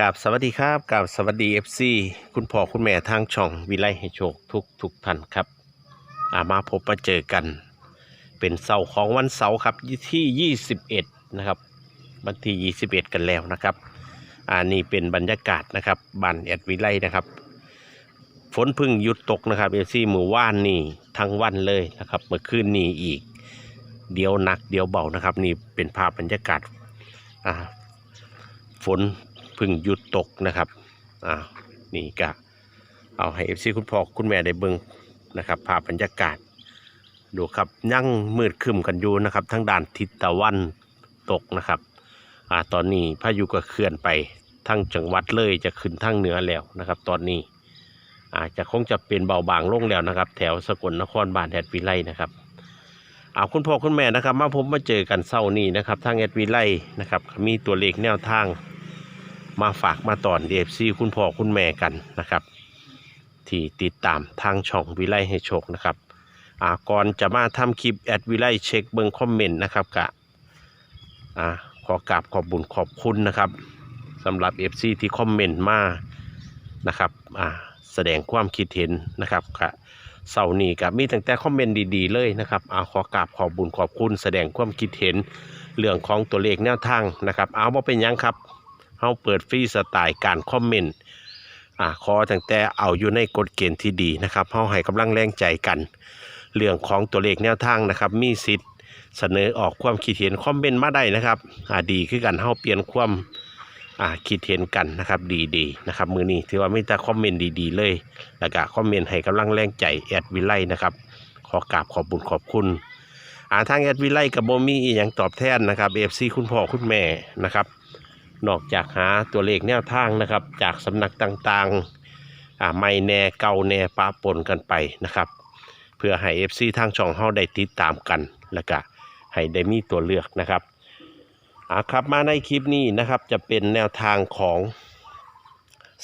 กับสวัสดีครับกับสวัสดีเอฟซีคุณพ่อคุณแม่ทางช่องวิไลให้โชคทุกทุกท่านครับอามาพบมาเจอกัน เป็นเสาร์ของวันเสาร์ครับที่ 21 นะครับ วันที่ 21 กันแล้วนะครับอ่านี่เป็นบรรยากาศนะครับบ้านแอดวิไลนะครับ ฝนพึ่งหยุดตกนะครับเอฟซีมือว่านนี่ทั้งวันเลยนะครับเมื่อคืนนี้อีก เดี๋ยวหนักเดี๋ยวเบานะครับ นี่เป็นภาพบรรยากาศฝน พึ่งหยุดตกนะครับอ่านี่ก็เอาให้เอฟซีคุณพ่อคุณแม่ได้เบิ่งนะครับภาพบรรยากาศ ดูครับยั่งมืดคึมกันอยู่นะครับทั้งด้านทิศตะวันตกนะครับอ่าตอนนี้พายุก็เคลื่อนไปทั้งจังหวัดเลยจะขึ้นทั้งเหนือแล้วนะครับ ตอนนี้อาจจะคงจะเป็นเบาบางลงแล้วนะครับ แถวสกลนครบานแอดวิไลนะครับเอาคุณพ่อคุณแม่นะครับ มาผมมาเจอกันเศร้านี้นะครับทางแอดวิไลนะครับมีตัวเลขแนวทาง มาฝากมาตอนเดฟซีคุณพ่อคุณแม่กันนะครับ ที่ติดตามทางช่องวิไลให้โชคนะครับอ่าก่อนจะมาทำคลิปแอดวิไลเช็คเบิงคอมเมนต์นะครับกะอ่าขอกราบขอบบุญขอบคุณนะครับสำหรับ FC ที่คอมเมนต์มานะครับอ่าแสดงความคิดเห็นนะครับกะเสาร์นี้กับมีตั้งแต่คอมเมนต์ดีๆเลยนะครับอาขอกราบขอบบุญขอบคุณแสดงความคิดเห็นเรื่องของตัวเลขแนวทางนะครับ เอาว่าเป็นยังครับ เฮาเปิดฟรีสไตล์การคอมเมนต์อ่าขอตั้งแต่เอาอยู่ในกฎเกณฑ์ที่ดีนะครับเฮาให้กำลังแรงใจกัน เรื่องของตัวเลขแนวทางนะครับ มีสิทธิ์เสนอออกความคิดเห็นคอมเมนต์มาได้นะครับอ่าดีคือกันเฮาเปลี่ยนความอ่าคิดเห็นกันนะครับดีๆนะครับมือนี้ถือว่ามีแต่คอมเมนต์ดีๆ เลย แล้วก็คอมเมนต์ให้กำลังแรงใจแอดวิไลนะครับขอกราบขอบบุญขอบคุณอ่าทางแอดวิไลกับโบมีอย่างตอบแทนนะครับเอฟซีคุณพ่อคุณแม่นะครับ นอกจากหาตัวเลขแนวทางนะครับ จากสำนักต่างๆไม่แน่เก่าแน่ปะปนกันไปนะครับ เพื่อให้ FC ทางช่องเฮาได้ติดตามกัน แล้วก็ให้ได้มีตัวเลือกนะครับอาครับมาในคลิปนี้นะครับจะเป็นแนวทางของ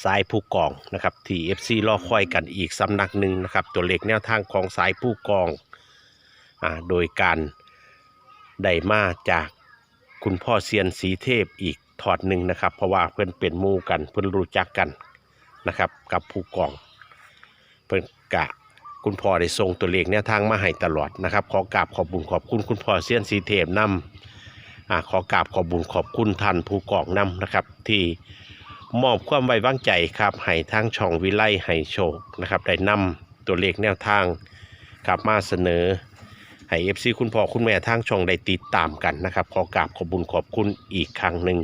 สายผู้กองนะครับที่ FC รอคอยกันอีกสำนักหนึ่งนะครับ ตัวเลขแนวทางของสายผู้กองอ่าโดยการได้มาจากคุณพ่อเซียนสีเทพอีก ถอดหนึ่งนะครับ เพราะว่าเพื่อนเป็นมู่กัน เพื่อนรู้จักกันนะครับ กับผู้กอง เพื่อนกะคุณพ่อได้ส่งตัวเลขแนวทางมาให้ตลอดนะครับ ขอกราบขอบบุญขอบคุณคุณพ่อเซียนสีเทพนำอ่าขอกราบขอบบุญขอบคุณท่านผู้กองนำนะครับ ที่มอบความไว้วางใจครับให้ทางช่องวิไลให้โชคนะครับ ได้นำตัวเลขแนวทางกลับมาเสนอให้เอฟซีคุณพ่อคุณแม่ทางช่องได้ติดตามกันนะครับ ขอกราบขอบบุญขอบคุณอีกครั้งหนึ่ง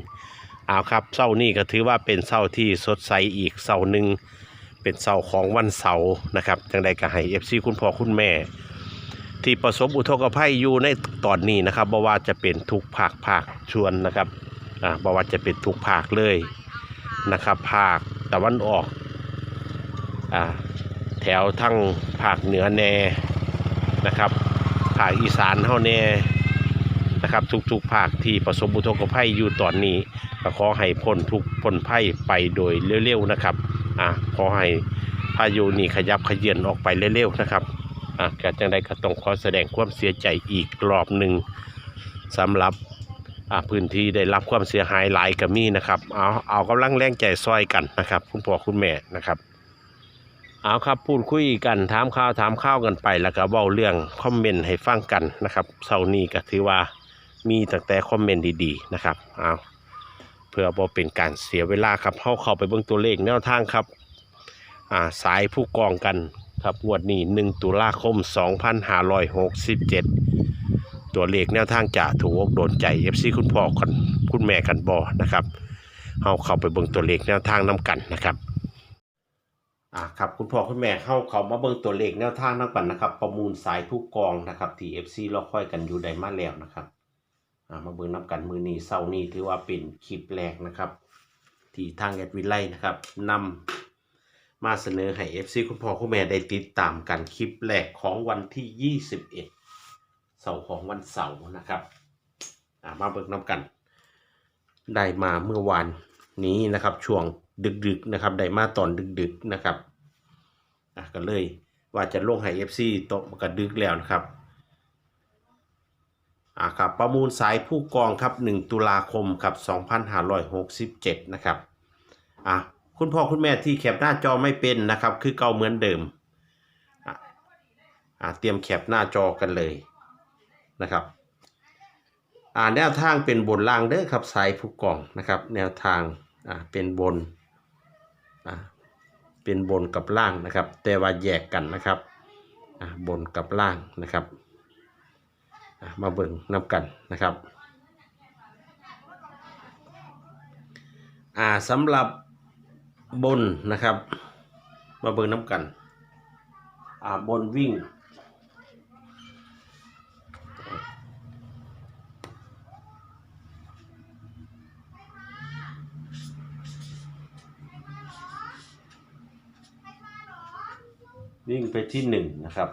เอาครับเสาร์นี้ก็ถือว่าเป็นเสาร์ที่สดใสอีกเสาร์หนึ่งเป็นเสาร์ของวันเสาร์นะครับจังใดก็ให้เอฟซีคุณพ่อคุณแม่ ที่ประสบอุทกภัยอยู่ในตอนนี้นะครับบ่ว่าจะเป็นทุกภาคภาคชวนนะครับอ่าบ่ว่าจะเป็นทุกภาคเลยนะครับ ภาคตะวันออกอ่าแถวทั้งภาคเหนือแนนะครับภาคอีสานเฮาแน่นะครับทุกๆภาคที่ประสบอุทกภัยอยู่ตอนนี้ ก็ขอให้พ้นทุกพ้นภัยไปโดยเร็วๆนะครับอ่าขอให้พายุนี้ขยับขยื่นออกไปเร็วๆนะครับอ่าการจังใดก็ต้องขอแสดงความเสียใจอีกรอบหนึ่งสำหรับอ่าพื้นที่ได้รับความเสียหายหลายก็มีนะครับเอาเอากำลังแรงใจซอยกันนะครับ คุณพ่อคุณแม่นะครับเอาครับพูดคุยกันถามข่าวถามข้าวกันไปแล้วก็เว้าเรื่องคอมเมนต์ให้ฟังกันนะครับเสาร์นี้ก็ถือว่ามีตั้งแต่คอมเมนต์ดีๆนะครับเอา เพื่อบ่เป็นการเสียเวลาครับเข้าเข้าไปเบิ่งตัวเลขแนวทางครับอ่าสายผู้กองกันครับงวดนี้ 1 ตุลาคม 2567 ตัวเลขแนวทางจะถูกอกโดนใจ FC คุณพ่อกันคุณแม่กันบ่นะครับเฮาเข้าไปเบิ่งตัวเลขแนวทางนํกันนะครับอ่าครับคุณพ่อคุณแม่เข้าเขามาเบิ่งตัวเลขแนวทางนักปั่นนะครับ ประมูลสายผู้กองนะครับที่ FC รอคอยกันอยู่ได้มาแล้วนะครับ มาเบิ่งนับกันมือนี้เสาร์นี้ถือว่าเป็นคลิปแรกนะครับ ที่ทางแอดวิไลนะครับนำมาเสนอให้ FC คุณพ่อคุณแม่ได้ติดตามกันคลิปแรกของวันที่ 21 เสาร์ของวันเสาร์นะครับมาเบิ่งนับกัน ได้มาเมื่อวานนี้นะครับช่วงดึกๆนะครับได้มาตอนดึกๆนะครับอะก็เลยว่าจะลงให้ FC โตะมันก็ดึกแล้วนะครับ อะครับประมูลสายผู้กองครับ 1 ตุลาคมครับ2567 นะครับอะคุณพ่อคุณแม่ที่แคปหน้าจอไม่เป็นนะครับ คือเก่าเหมือนเดิมอะอะเตรียมแคปหน้าจอกันเลยนะครับอ่าแนวทางเป็นบนล่างเด้อครับสายผู้กองนะครับ แนวทางอ่าเป็นบนอ่าเป็นบนกับล่างนะครับ แต่ว่าแยกกันนะครับอ่าบนกับล่างนะครับ มาเบิ่งนับกันนะครับอ่าสำหรับบนนะครับ มาเบิ่งน้ำกันอ่าบนวิ่งวิ่งไปที่หนึ่งนะครับ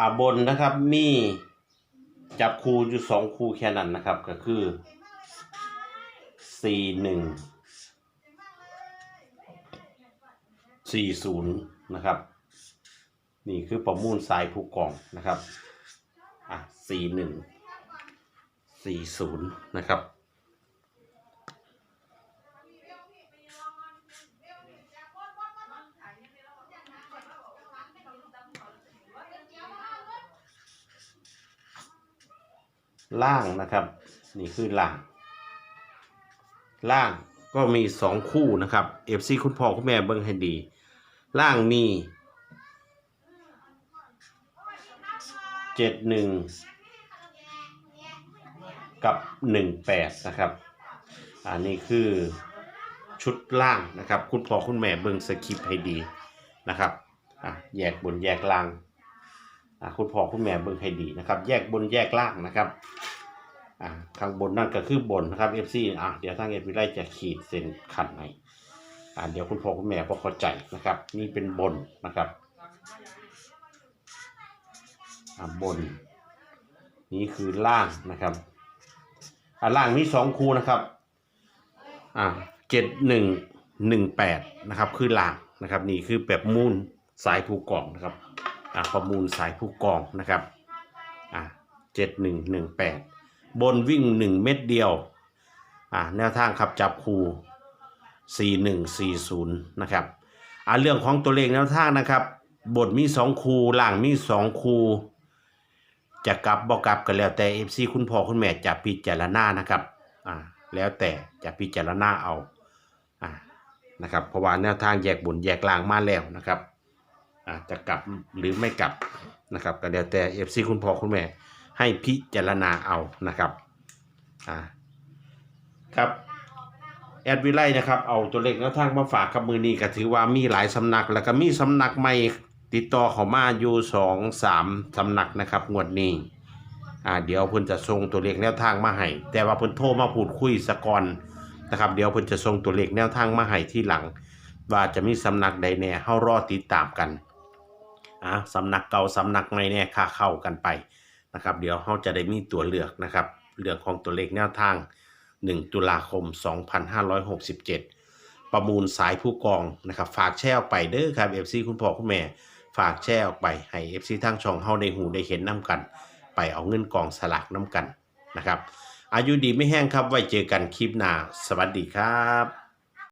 อ่าบนนะครับมีจับคูอยู่สองคูแค่นั้นนะครับ ก็คือสี่หนึ่งสี่ศูนย์นะครับ นี่คือประมูลสายผู้กองนะครับ อะสี่หนึ่งสี่ศูนย์นะครับ ล่างนะครับ นี่คือล่าง ล่างก็มีสองคู่นะครับเอฟซีคุณพ่อคุณแม่เบิ่งให้ดี ล่างมีเจ็ดหนึ่งกับหนึ่งแปดนะครับ อันนี้คือชุดล่างนะครับ คุณพ่อคุณแม่เบิ่งสคริปให้ดีนะครับอะแยกบนแยกล่าง คุณพ่อคุณแม่เบิ่งให้ดีนะครับ แยกบนแยกล่างนะครับอ่าข้างบนนั่นก็คือบนนะครับ FC อะเดี๋ยวทางเอฟวิไลจะขีดเส้นขัดให้อ่าเดี๋ยวคุณพ่อคุณแม่พอเข้าใจนะครับ นี่เป็นบนนะครับอ่าบน นี่คือล่างนะครับอ่าล่างมีสองคูนะครับอ่าเจ็ดหนึ่งหนึ่งแปดนะครับ คือล่างนะครับ นี่คือแบบมูลสายผู้กล่องนะครับ ประมูลสายผู้กองนะครับอ่าเจ็ดหนึ่งหนึ่งแปดบนวิ่งหนึ่งเม็ดเดียวอ่าแนวทางขับจับคูสี่หนึ่งสี่ศูนย์นะครับอ่าเรื่องของตัวเลขแนวทางนะครับ บทมีสองคูล่างมีสองคูจะกลับบอกกลับกันแล้วแต่เอฟซีคุณพ่อคุณแม่จะพิจารณานะครับอ่าแล้วแต่จะพิจารณาเอาอ่านะครับเพราะว่าแนวทางแยกบนแยกล่างมาแล้วนะครับ อาจะกลับหรือไม่กลับนะครับก็แล้วแต่เอฟซีคุณพ่อคุณแม่ให้พิจารณาเอานะครับอ่าครับแอดวิไลนะครับเอาตัวเลขแนวทางมาฝากกับมือนี้ก็ถือว่ามีหลายสำนัก แล้วก็มีสำนักใหม่ติดต่อเขามาอยู่สองสามสำนักนะครับงวดนี้อ่าเดี๋ยวเพิ่นจะส่งตัวเลขแนวทางมาให้แต่ว่าเพิ่นโทรมาพูดคุยสะก่อนนะครับ เดี๋ยวเพิ่นจะส่งตัวเลขแนวทางมาให้ที่หลัง ว่าจะมีสำนักใดแน่เฮารอติดตามกัน อ่าสำนักเก่าสำนักใหม่แน่ค่าเข้ากันไปนะครับ เดี๋ยวเราจะได้มีตัวเลือกนะครับเรื่องของตัวเลขแนวทาง 1 ตุลาคม 2567 ประมูลสายผู้กองนะครับ ฝากแชร์ออกไปเด้อครับ FC คุณพ่อคุณแม่ ฝากแชร์ออกไปให้ FC ทั้งช่องเฮาได้หูได้เห็นน้ำกัน ไปเอาเงินกองสลากน้ำกันนะครับ อายุดีไม่แห้งครับไว้เจอกันคลิปหน้า สวัสดีครับ